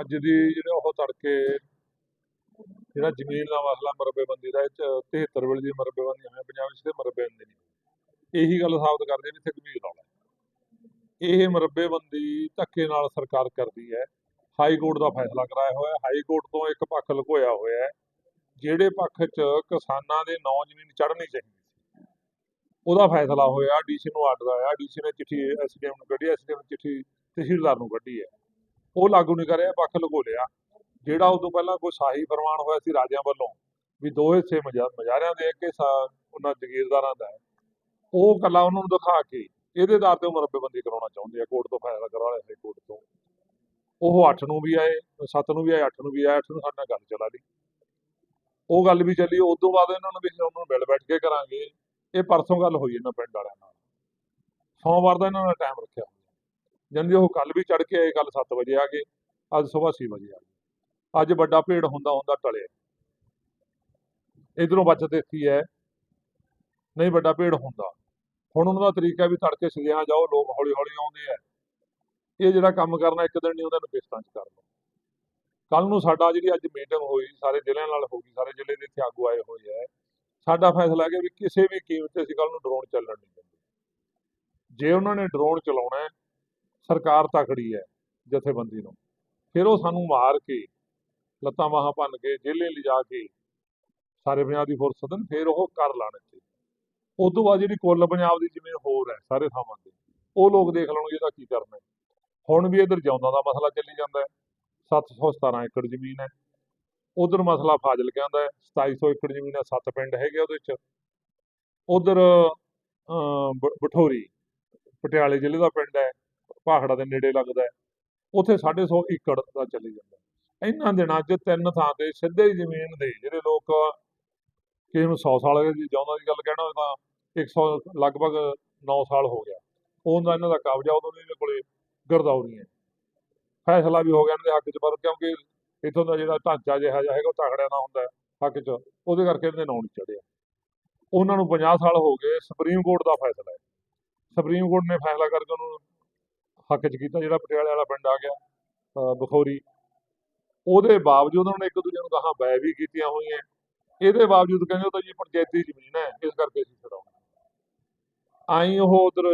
ਅੱਜ ਦੀ ਜਿਹੜਾ ਉਹ ਤੜਕੇ ਜਿਹੜਾ ਜ਼ਮੀਨ ਦਾ ਮਸਲਾ ਮਰਬੇਬੰਦੀ ਦਾ, ਇਹ 73 ਵੇਲੇ ਦੀ ਮਰਬੇਬੰਦੀ ਹੋਈ ਪੰਜਾਬ ਵਿੱਚ ਤੇ ਮਰਬੇਬੰਦੀ ਨਹੀਂ ਇਹੀ ਗੱਲ ਸਾਬਤ ਕਰਦੇ ਵੀ ਇੱਥੇ ਗੰਭੀਰ ਰੌਲਾ ਇਹ ਮਰਬੇਬੰਦੀ ਧੱਕੇ ਨਾਲ ਸਰਕਾਰ ਕਰਦੀ ਹੈ। ਹਾਈ ਕੋਰਟ ਦਾ ਫੈਸਲਾ ਕਰਾਇਆ ਹੋਇਆ, ਹਾਈ ਕੋਰਟ ਤੋਂ ਇੱਕ ਪੱਖ ਲੁਕੋਇਆ ਹੋਇਆ ਹੈ, ਜਿਹੜੇ ਪੱਖ 'ਚ ਕਿਸਾਨਾਂ ਦੇ ਨੌ ਜ਼ਮੀਨ ਚੜ੍ਹਨੀ ਚਾਹੀਦੀ ਸੀ। ਉਹਦਾ ਫੈਸਲਾ ਹੋਇਆ ਡੀਸੀ ਨੂੰ ਆਰਡਰ ਆਇਆ ਡੀਸੀ ਨੇ ਚਿੱਠੀ ਐਸਡੀਐਮ ਨੂੰ ਕੱਢੀ ਐਸਡੀਐਮ ਨੇ ਚਿੱਠੀ ਤਹਿਸੀਲਦਾਰ ਨੂੰ ਕੱਢੀ ਹੈ। ਉਹ ਲਾਗੂ ਨਹੀਂ ਕਰਿਆ, ਪੱਖ ਲਗੋਲਿਆ ਲਿਆ। ਜਿਹੜਾ ਉਦੋਂ ਪਹਿਲਾਂ ਕੋਈ ਸ਼ਾਹੀ ਫਰਮਾਨ ਹੋਇਆ ਸੀ ਰਾਜਿਆਂ ਵੱਲੋਂ ਵੀ ਦੋ ਹਿੱਸੇ ਮਜਾਰਿਆਂ ਦੇ ਇੱਕ ਉਹਨਾਂ ਜ਼ਗੀਰਦਾਰਾਂ ਦਾ ਉਹ ਕੱਲਾ ਉਹਨਾਂ ਨੂੰ ਦਿਖਾ ਕੇ ਇਹਦੇ ਆਧਾਰ ਤੇ ਉਹ ਮਰਬੇਬੰਦੀ ਕਰਾਉਣਾ ਚਾਹੁੰਦੇ ਆ, ਕੋਰਟ ਤੋਂ ਫੈਸਲਾ ਕਰਵਾ ਲਿਆ ਹਾਈ ਕੋਰਟ ਤੋਂ। ਉਹ 8 ਨੂੰ ਵੀ ਆਏ 7 ਨੂੰ ਵੀ ਆਏ 8 ਨੂੰ ਵੀ ਆਏ 8 ਨੂੰ ਸਾਡੇ ਨਾਲ ਗੱਲ ਚਲਾ ਲਈ। ਉਹ ਗੱਲ ਵੀ ਚੱਲੀ ਉਸ ਤੋਂ ਬਾਅਦ ਇਹਨਾਂ ਨੂੰ ਵੀ ਉਹਨਾਂ ਨੂੰ ਮਿਲ ਬੈਠ ਕੇ ਕਰਾਂਗੇ। ਇਹ ਪਰਸੋਂ ਗੱਲ ਹੋਈ ਇਹਨਾਂ ਪਿੰਡ ਵਾਲਿਆਂ ਨਾਲ। ਸੋਮਵਾਰ ਦਾ ਇਹਨਾਂ ਨੇ ਟਾਈਮ ਰੱਖਿਆ। ਜੰਦੀ ਉਹ ਕੱਲ ਵੀ ਚੜ ਕੇ ਆਏ ਕੱਲ 7 ਵਜੇ ਆ ਗਏ, ਅੱਜ ਸਵੇਰ 6 ਵਜੇ ਆ ਗਏ। ਅੱਜ ਵੱਡਾ ਭੇੜ ਹੁੰਦਾ ਹੁੰਦਾ ਟਲਿਆ। ਇਧਰੋਂ ਬਚਤ ਇੱਥੀ ਹੈ ਨਹੀਂ, ਵੱਡਾ ਭੇੜ ਹੁੰਦਾ। ਹੁਣ ਉਹਨਾਂ ਦਾ ਤਰੀਕਾ ਵੀ ਤੜਕੇ ਸਜਿਆ ਜਾਓ, ਲੋਕ ਹੌਲੀ ਹੌਲੀ ਆਉਂਦੇ ਆ। ਇਹ ਜਿਹੜਾ ਕੰਮ ਕਰਨਾ, ਇੱਕ ਦਿਨ ਨਹੀਂ ਉਹਨਾਂ ਨੂੰ ਕਿਸ਼ਤਾਂ 'ਚ ਕਰ ਲਓ। ਕੱਲ ਨੂੰ ਸਾਡਾ ਜਿਹੜੀ ਅੱਜ ਮੀਟਿੰਗ ਹੋਈ, ਸਾਰੇ ਜ਼ਿਲ੍ਹਿਆਂ ਨਾਲ ਹੋ ਗਈ, ਸਾਰੇ ਜ਼ਿਲ੍ਹੇ ਦੇ ਇੱਥੇ ਆਗੂ ਆਏ ਹੋਏ ਆ। ਸਾਡਾ ਫੈਸਲਾ ਹੈ ਕਿ ਵੀ ਕਿਸੇ ਵੀ ਕੀਮਤ ਤੇ ਅਸੀਂ ਕੱਲ ਨੂੰ ਡਰੋਨ ਚੱਲਣ ਨਹੀਂ ਦਿੰਦੇ। ਜੇ ਉਹਨਾਂ ਨੇ ਡਰੋਨ ਚਲਾਉਣਾ ਹੈ ਸਰਕਾਰ ਤਕੜੀ ਹੈ ਜਥੇਬੰਦੀ ਨੂੰ। ਫਿਰ ਉਹ ਸਾਨੂੰ ਮਾਰ ਕੇ, ਲੱਤਾਂ ਬਾਹਾਂ ਭੰਨ ਕੇ ਜੇਲੇ ਲਿਜਾ ਕੇ, ਸਾਰੇ ਪੰਜਾਬ ਦੀ ਫੋਰਸ ਸਦਨ ਫਿਰ ਉਹ ਕਰ ਲਾਣ ਇੱਥੇ। ਉਸ ਤੋਂ ਬਾਅਦ ਜਿਹੜੀ ਕੁੱਲ ਪੰਜਾਬ ਦੀ ਜਿਵੇਂ ਹੋਰ ਹੈ ਸਾਰੇ ਥਾਵਾਂ ਤੇ, ਉਹ ਲੋਕ ਦੇਖ ਲੈਣਗੇ ਇਹਦਾ ਕੀ ਕਰਨਾ ਹੁਣ ਵੀ ਇਧਰ ਜਿਉਂਦਾਂ ਦਾ ਮਸਲਾ ਚੱਲੀ ਜਾਂਦਾ ਹੈ। 717 ਏਕੜ ਜ਼ਮੀਨ ਹੈ। ਉਧਰ ਮਸਲਾ ਫਾਜ਼ਿਲਕਿਆਂ ਦਾ ਹੈ 2700 ਏਕੜ ਜ਼ਮੀਨ ਹੈ, ਸੱਤ ਪਿੰਡ ਹੈਗੇ ਉਹਦੇ ਵਿੱਚ ਉਧਰ ਬਠੋਰੀ, ਪਟਿਆਲੇ ਜ਼ਿਲ੍ਹੇ ਦਾ ਪਿੰਡ ਹੈ। ਭਾਖੜਾ ਦੇ ਨੇੜੇ ਲੱਗਦਾ ਹੈ। ਉੱਥੇ 150 ਏਕੜ ਦਾ ਚੱਲੀ ਜਾਂਦਾ ਇਹਨਾਂ ਦਿਨਾਂ 'ਚ ਤਿੰਨ ਥਾਂ ਤੇ ਸਿੱਧੇ ਹੀ ਜ਼ਮੀਨ ਦੇ ਜਿਹੜੇ ਲੋਕ ਕਿਸੇ ਨੂੰ 100 ਸਾਲ ਦੀ ਜਿਉਂਦਾ ਦੀ ਗੱਲ ਕਹਿਣਾ ਹੋਵੇ ਤਾਂ 100 ਲਗਭਗ 9 ਸਾਲ ਹੋ ਗਿਆ। ਉਹਦਾ ਇਹਨਾਂ ਦਾ ਕਬਜ਼ਾ ਉਦੋਂ ਇਹਨਾਂ ਕੋਲੇ ਗਰਦੌਰੀ ਹੈ। ਫੈਸਲਾ ਵੀ ਹੋ ਗਿਆ ਇਹਨਾਂ ਦੇ ਹੱਕ 'ਚ, ਪਰ ਕਿਉਂਕਿ ਇਥੋਂ ਦਾ ਜਿਹੜਾ ਢਾਂਚਾ ਜਿਹਾ ਜਿਹਾ ਹੈਗਾ, ਉਹ ਤਗੜਿਆਂ ਦਾ ਹੁੰਦਾ ਹੱਕ 'ਚ, ਉਹਦੇ ਕਰਕੇ ਇਹਦੇ ਨਾਂ ਨਹੀਂ ਚੜਿਆ ਉਹਨਾਂ ਨੂੰ 50 ਸਾਲ ਹੋ ਗਏ, ਸੁਪਰੀਮ ਕੋਰਟ ਦਾ ਫੈਸਲਾ ਹੈ। ਸੁਪਰੀਮ ਕੋਰਟ ਨੇ ਫੈਸਲਾ ਕਰਕੇ ਉਹਨੂੰ ਹੱਕ 'ਚ ਕੀਤਾ ਜਿਹੜਾ ਪਟਿਆਲੇ ਵਾਲਾ ਪਿੰਡ ਆ ਗਿਆ ਬਖੌਰੀ। ਉਹਦੇ ਬਾਵਜੂਦ ਉਹਨਾਂ ਨੇ ਇੱਕ ਦੂਜੇ ਨੂੰ ਕਹਾ ਬੈ ਵੀ ਕੀਤੀਆਂ ਹੋਈਆਂ। ਇਹਦੇ ਬਾਵਜੂਦ ਕਹਿੰਦੇ ਉਹ ਤਾਂ ਜੀ ਪੰਚਾਇਤੀ ਜ਼ਮੀਨ ਹੈ ਇਸ ਕਰਕੇ ਅਸੀਂ ਛਡਾਉਣਾ ਆਈ ਉਹ ਉਧਰ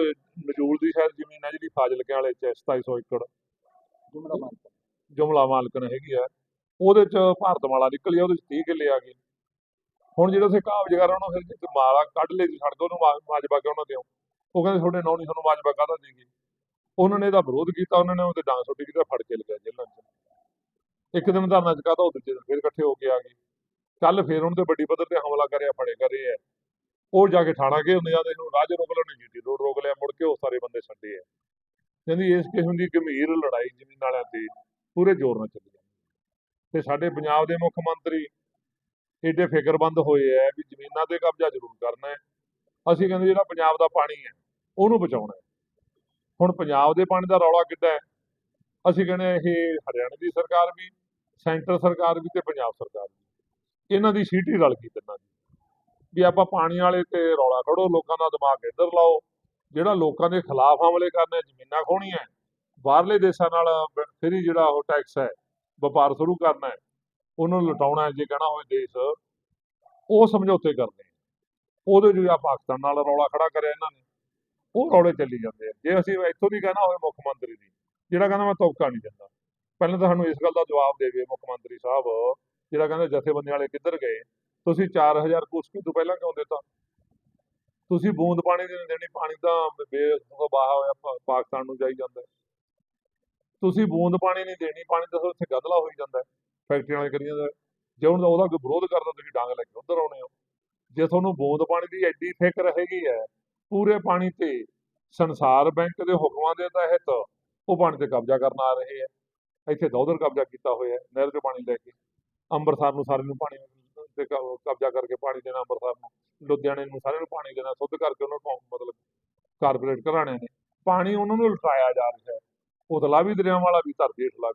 ਮਜੂਲ ਦੀ ਸ਼ਾਇਦ ਜ਼ਮੀਨ ਹੈ ਜਿਹੜੀ ਫਾਜ਼ਿਲਕੇ ਵਾਲੇ ਚ ਹੈ, 2700 ਏਕੜ। ਜੁਮਲਾ ਮਾਲਕ। ਜੁਮਲਾ ਮਾਲਕਨ ਹੈਗੀ ਆ। ਉਹਦੇ ਚ ਭਾਰਤਮਾਲਾ ਨਿਕਲੀ ਆ, ਉਹਦੇ ਚ 30 ਕਿੱਲੇ ਆ ਗਏ। ਹੁਣ ਜਿਹੜਾ ਸੇ ਕਾਬਜਗਾਰਾਂ ਨੂੰ ਫਿਰ ਜੇ ਮਾਲਾ ਕੱਢ ਲਈ ਛੱਡ ਦੋ ਉਹਨੂੰ ਮਾਜਬਾ ਕਿਉਂ ਨਾ ਦਿਓ? ਉਹ ਕਹਿੰਦੇ ਤੁਹਾਡੇ ਨੌ ਨਹੀਂ ਤੁਹਾਨੂੰ ਮਾਜਬਾ ਕਾਹਦਾ ਦੇਂਗੇ ਉਹਨਾਂ ਨੇ ਇਹਦਾ ਵਿਰੋਧ ਕੀਤਾ, ਉਹਨਾਂ ਨੇ ਉਹਦੇ ਡਾਂਗ ਸੁੱਟੀ ਕੀਤਾ ਫੜ ਕੇ ਲਗਾਇਆ ਜੇਲ੍ਹਾਂ 'ਚ। ਇੱਕ ਦਿਨ ਧਰਨਾ ਚੁਕਾਤਾ ਉਹ ਦੂਜੇ ਦਿਨ ਫਿਰ ਇਕੱਠੇ ਹੋ ਕੇ ਆ ਗਏ। ਕੱਲ ਫਿਰ ਉਹਨਾਂ ਤੇ ਵੱਡੀ ਪੱਧਰ ਤੇ ਹਮਲਾ ਕਰਿਆ, ਫੜੇ ਕਰੇ ਆ। ਉਹ ਜਾ ਕੇ ਥਾਣਾ ਕੇ ਹੁੰਦੇ ਜਾਂਦੇ ਨੂੰ ਰਾਜ ਰੋਕ ਲੈਣੇ, ਜੀਟੀ ਰੋਡ ਰੋਕ ਲਿਆ, ਮੁੜ ਕੇ ਉਹ ਸਾਰੇ ਬੰਦੇ ਛੱਡੇ ਆ। ਕਹਿੰਦੀ ਇਸ ਕਿਸਮ ਦੀ ਗੰਭੀਰ ਲੜਾਈ ਜ਼ਮੀਨ ਵਾਲਿਆਂ ਤੇ ਪੂਰੇ ਜ਼ੋਰ ਨਾਲ ਚੱਲੀ ਜਾਂਦੀ ਤੇ ਸਾਡੇ ਪੰਜਾਬ ਦੇ ਮੁੱਖ ਮੰਤਰੀ ਏਡੇ ਫਿਕਰਬੰਦ ਹੋਏ ਐ ਵੀ ਜ਼ਮੀਨਾਂ ਤੇ ਕਬਜ਼ਾ ਜ਼ਰੂਰ ਕਰਨਾ ਹੈ। ਅਸੀਂ ਕਹਿੰਦੇ ਜਿਹੜਾ ਪੰਜਾਬ ਦਾ ਪਾਣੀ ਹੈ, ਉਹਨੂੰ ਬਚਾਉਣਾ ਹੈ। ਹੁਣ ਪੰਜਾਬ ਦੇ ਪਾਣੀ ਦਾ ਰੌਲਾ ਕਿੱਡਾ ਹੈ? ਅਸੀਂ ਕਹਿੰਦੇ ਇਹ ਹਰਿਆਣਾ ਦੀ ਸਰਕਾਰ ਵੀ, ਸੈਂਟਰ ਸਰਕਾਰ ਵੀ ਤੇ ਪੰਜਾਬ ਸਰਕਾਰ ਵੀ। ਇਹਨਾਂ ਦੀ ਸੀਟੀ ਰਲ ਗਈ ਤਿੰਨਾਂ ਦੀ। ਵੀ ਆਪਾਂ ਪਾਣੀ ਵਾਲੇ ਤੇ ਰੌਲਾ ਖੜੋ ਲੋਕਾਂ ਦਾ ਦਿਮਾਗ ਇੱਧਰ ਲਾਓ। ਜਿਹੜਾ ਲੋਕਾਂ ਦੇ ਖਿਲਾਫ ਹਮਲੇ ਕਰਨੇ, ਜ਼ਮੀਨਾਂ ਖੋਹਣੀਆਂ ਬਾਹਰਲੇ ਦੇਸ਼ਾਂ ਨਾਲ ਫਿਰ ਹੀ ਜਿਹੜਾ ਉਹ ਟੈਕਸ ਹੈ, ਵਪਾਰ ਸ਼ੁਰੂ ਕਰਨਾ ਹੈ, ਉਹਨੂੰ ਲੁਟਾਉਣਾ ਹੈ, ਜੇ ਕਹਿਣਾ ਹੋਵੇ ਦੇਸ਼, ਉਹ ਸਮਝੌਤੇ ਕਰਦੇ ਉਹਦੇ ਜਿਹੜਾ ਪਾਕਿਸਤਾਨ ਨਾਲ ਰੌਲਾ ਖੜਾ ਕਰਿਆ ਇਹਨਾਂ ਨੇ। ਉਹ ਰੌਲੇ ਚੱਲੀ ਜਾਂਦੇ ਆ। ਜੇ ਅਸੀਂ ਇੱਥੋਂ ਦੀ ਕਹਿਣਾ ਹੋਵੇ ਮੁੱਖ ਮੰਤਰੀ ਦੀ, ਜਿਹੜਾ ਕਹਿੰਦਾ ਮੈਂ ਤੌਕਾ ਨਹੀਂ ਦਿੰਦਾ। ਪਹਿਲਾਂ ਤਾਂ ਸਾਨੂੰ ਇਸ ਗੱਲ ਦਾ ਜਵਾਬ ਦੇਵੇ ਮੁੱਖ ਮੰਤਰੀ ਸਾਹਿਬ, ਜਿਹੜਾ ਕਹਿੰਦਾ ਜਥੇਬੰਦੀਆਂ ਵਾਲੇ ਕਿੱਧਰ ਗਏ? ਤੁਸੀਂ 4000 ਕੁਸਕੀ ਤੋਂ ਪਹਿਲਾਂ ਕਿਉਂ ਦਿੱਤਾ? ਤੁਸੀਂ ਬੂੰਦ ਪਾਣੀ ਦੀ ਨਹੀਂ ਦੇਣੀ, ਪਾਣੀ ਤਾਂ ਬੇਸੁਖਾ ਬਾਹਾ ਹੋਇਆ ਪਾਕਿਸਤਾਨ ਨੂੰ ਜਾਈ ਜਾਂਦਾ। ਤੁਸੀਂ ਬੂੰਦ ਪਾਣੀ ਨਹੀਂ ਦੇਣੀ, ਪਾਣੀ ਤਾਂ ਉੱਥੇ ਗਦਲਾ ਹੋਈ ਜਾਂਦਾ। ਫੈਕਟਰੀਆਂ ਵਾਲੇ ਕਰੀ ਜਾਂਦੇ। ਜੇ ਹੁਣ ਉਹਦਾ ਕੋਈ ਵਿਰੋਧ ਕਰਦਾ, ਤੁਸੀਂ ਡਾਂਗ ਲੈ ਕੇ ਉਧਰ ਆਉਣੇ ਹੋ। ਜੇ ਤੁਹਾਨੂੰ ਬੂੰਦ ਪਾਣੀ ਦੀ ਐਡੀ ਫਿਕਰ ਹੈਗੀ ਹੈ ਪੂਰੇ ਪਾਣੀ ਤੇ ਸੰਸਾਰ ਬੈਂਕ ਦੇ ਹੁਕਮਾਂ ਦੇ ਤਹਿਤ ਉਹ ਪਾਣੀ ਤੇ ਕਬਜ਼ਾ ਕਰਨ ਆ ਰਹੇ ਹੈ ਇੱਥੇ ਤਾਂ ਕਬਜ਼ਾ ਕੀਤਾ ਹੋਇਆ ਹੈ ਨਹਿਰ ਚੋਂ ਪਾਣੀ ਲੈ ਕੇ। ਅੰਮ੍ਰਿਤਸਰ ਨੂੰ ਸਾਰੇ ਨੂੰ ਪਾਣੀ ਤੇ ਕਬਜ਼ਾ ਕਰਕੇ ਪਾਣੀ ਦੇਣਾ ਅੰਮ੍ਰਿਤਸਰ ਨੂੰ। ਲੁਧਿਆਣੇ ਨੂੰ ਸਾਰੇ ਨੂੰ ਪਾਣੀ ਦੇਣਾ, ਸੁੱਧ ਕਰਕੇ ਉਹਨਾਂ ਨੂੰ ਮਤਲਬ ਕਾਰਪੋਰੇਟ ਘਰਾਣਿਆਂ ਨੇ। ਪਾਣੀ ਉਹਨਾਂ ਨੂੰ ਲੁਟਾਇਆ ਜਾ ਰਿਹਾ। ਹੈ ਉਤਲਾ ਵੀ ਦਰਿਆ ਵਾਲਾ ਵੀ ਧਰਤੀ ਹੇਠ ਲੱਗ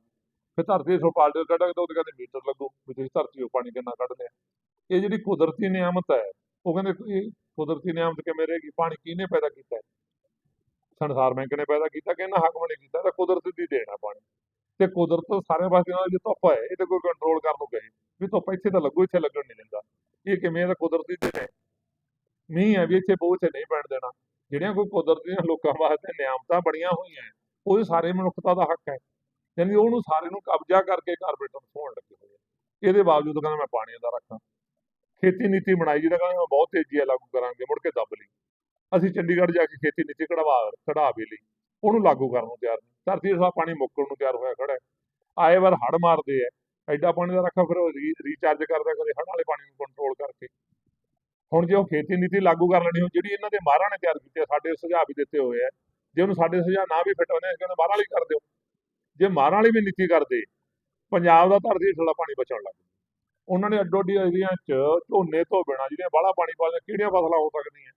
ਫਿਰ ਧਰਤੀ ਹੇਠੋਂ ਪਾਲਟੇ ਕੱਢਾਂਗੇ ਤਾਂ ਉਹਦੇ ਕਹਿੰਦੇ ਮੀਟਰ ਲੱਗੂ ਵੀ ਤੁਸੀਂ ਧਰਤੀ ਉਹ ਪਾਣੀ ਕਿੰਨਾ ਕੱਢਦੇ ਆ। ਇਹ ਜਿਹੜੀ ਕੁਦਰਤੀ ਨਿਆਮਤ ਹੈ ਉਹ ਕਹਿੰਦੇ ਇਹ ਕੁਦਰਤੀ ਨਿਆਮਤ ਕਿਵੇਂ ਰਹੇਗੀ ਪਾਣੀ ਕਿਹਨੇ ਪੈਦਾ ਕੀਤਾ? ਹੈ ਸੰਸਾਰ ਬੈਂਕ ਨੇ ਪੈਦਾ ਕੀਤਾ ਕਿ ਇਹਨਾਂ ਹਾਕਮ ਨੇ ਕੀਤਾ? ਤਾਂ ਕੁਦਰਤ ਦੀ ਦੇਣ ਆ ਪਾਣੀ। ਤੇ ਕੁਦਰਤ ਸਾਰੇ ਪਾਸੇ ਨਾਲ ਜੇ ਧੁੱਪ ਹੈ ਇਹ ਤੇ ਕੋਈ ਕੰਟਰੋਲ ਕਰਨ ਨੂੰ ਕਹੇ। ਵੀ ਧੁੱਪ ਇੱਥੇ ਤਾਂ ਲੱਗੋ, ਇੱਥੇ ਲੱਗਣ ਨਹੀਂ ਦਿੰਦਾ। ਇਹ ਕਿਵੇਂ ਇਹਦਾ ਕੁਦਰਤੀ ਦੇਣ ਹੈ। ਮੀਂਹ ਹੈ ਵੀ ਇੱਥੇ ਬਹੁਤ ਇੱਥੇ ਨਹੀਂ ਪੈਣ ਦੇਣਾ। ਜਿਹੜੀਆਂ ਕੋਈ ਕੁਦਰਤ ਦੀਆਂ ਲੋਕਾਂ ਵਾਸਤੇ ਨਿਆਮਤਾਂ ਬਣੀਆਂ ਹੋਈਆਂ, ਉਹ ਸਾਰੇ ਮਨੁੱਖਤਾ ਦਾ ਹੱਕ ਹੈ। ਯਾਨੀ ਉਹਨੂੰ ਸਾਰੇ ਨੂੰ ਕਬਜ਼ਾ ਕਰਕੇ ਕਾਰਪੋਰੇਟਰ ਨੂੰ ਸੋਹਣ ਲੱਗੇ ਹੋਏ ਇਹਦੇ ਬਾਵਜੂਦ ਕਹਿੰਦਾ ਮੈਂ ਪਾਣੀ ਦਾ ਰੱਖਾਂ। ਖੇਤੀ ਨੀਤੀ ਬਣਾਈ, ਜਿਹਦਾ ਕਹਿੰਦੇ ਮੈਂ ਬਹੁਤ ਤੇਜ਼ੀ ਨਾਲ ਲਾਗੂ ਕਰਾਂਗੇ, ਮੁੜ ਕੇ ਦੱਬ ਲਈ। ਅਸੀਂ ਚੰਡੀਗੜ੍ਹ ਜਾ ਕੇ ਖੇਤੀ ਨੀਤੀ ਕਢਵਾ, ਕਢਾ ਵੀ ਲਈ, ਉਹਨੂੰ ਲਾਗੂ ਕਰਨ ਨੂੰ ਤਿਆਰ ਨਹੀਂ। ਧਰਤੀ ਦਾ ਪਾਣੀ ਮੁੱਕਣ ਨੂੰ ਤਿਆਰ ਹੋਇਆ ਖੜਾ ਆਏ ਵਾਰ ਹੜ ਮਾਰਦੇ ਆ, ਐਡਾ ਪਾਣੀ ਦਾ ਰੱਖਾ ਫਿਰ ਉਹ ਰੀਚਾਰਜ ਕਰਦਾ ਕਦੇ ਹੜ ਵਾਲੇ ਪਾਣੀ ਨੂੰ ਕੰਟਰੋਲ ਕਰਕੇ। ਹੁਣ ਜੇ ਉਹ ਖੇਤੀ ਨੀਤੀ ਲਾਗੂ ਕਰ ਲੈਣੀ ਹੋ ਜਿਹੜੀ ਇਹਨਾਂ ਦੇ ਮਾਹਰਾਂ ਨੇ ਤਿਆਰ ਕੀਤੀ ਸਾਡੇ ਸੁਝਾਅ ਵੀ ਦਿੱਤੇ ਹੋਏ ਆ, ਜੇ ਉਹਨੂੰ ਸਾਡੇ ਸੁਝਾਅ ਨਾ ਵੀ ਫਿੱਟ ਹੁੰਦੇ ਅਸੀਂ ਕਹਿੰਦੇ ਮਾਹਰਾਂ ਵਾਲੀ ਕਰ ਦਿਓ। ਜੇ ਮਾਹਰਾਂ ਵਾਲੀ ਵੀ ਨੀਤੀ ਕਰਦੇ, ਪੰਜਾਬ ਦਾ ਧਰਤੀ ਹੇਠਲਾ ਪਾਣੀ ਬਚਣ ਲੱਗ ਉਹਨਾਂ ਨੇ ਅੱਡੋ ਅੱਡੀ ਏਰੀਆ 'ਚ ਝੋਨੇ ਤੋਂ ਬਿਨਾਂ ਜਿਹੜੀਆਂ ਬਾਹਲਾ ਪਾਣੀ ਪਾਉਂਦੇ ਕਿਹੜੀਆਂ ਫਸਲਾਂ ਹੋ ਸਕਦੀਆਂ?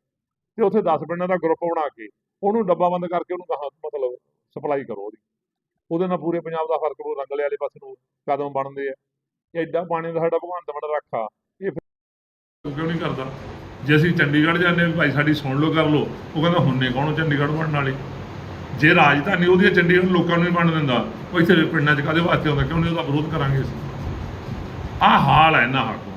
ਤੇ ਉੱਥੇ 10 ਪਿੰਡਾਂ ਦਾ ਗਰੁੱਪ ਬਣਾ ਕੇ ਉਹਨੂੰ ਡੱਬਾ ਬੰਦ ਕਰਕੇ ਉਹਨੂੰ ਕਹਾ ਮਤਲਬ ਸਪਲਾਈ ਕਰੋ ਉਹਦੀ। ਉਹਦੇ ਨਾਲ ਪੂਰੇ ਪੰਜਾਬ ਦਾ ਫ਼ਰਕ ਪਊ, ਰੰਗਲੇ ਵਾਲੇ ਪਾਸੇ ਨੂੰ ਕਦਮ ਬਣਦੇ ਆ। ਇਹ ਐਡਾ ਪਾਣੀ ਦਾ ਸਾਡਾ ਭਗਵੰਤ ਮਾਨ ਰੱਖਾ ਇਹ ਕਿਉਂ ਨਹੀਂ ਕਰਦਾ? ਜੇ ਅਸੀਂ ਚੰਡੀਗੜ੍ਹ ਜਾਂਦੇ ਵੀ ਭਾਈ ਸਾਡੀ ਸੁਣ ਲਓ, ਕਰ ਲਓ, ਉਹ ਕਹਿੰਦਾ ਹੁੰਨੇ ਕੌਣ ਚੰਡੀਗੜ੍ਹ ਬਣਨ ਵਾਲੇ? ਜੇ ਰਾਜਧਾਨੀ ਉਹਦੀ ਚੰਡੀਗੜ੍ਹ ਲੋਕਾਂ ਨੂੰ ਨਹੀਂ ਬਣ ਦਿੰਦਾ। ਉਹ ਇੱਥੇ ਪਿੰਡਾਂ 'ਚ ਕਾਦੇ ਵਾਸਤੇ ਆਉਂਦਾ? ਕਿਉਂ ਨਹੀਂ ਉਹਦਾ ਵਿਰੋਧ ਕਰਾਂਗੇ ਅਸੀਂ? ਆਹ ਹਾਲ ਹੈ ਨਾ ਹੱਕ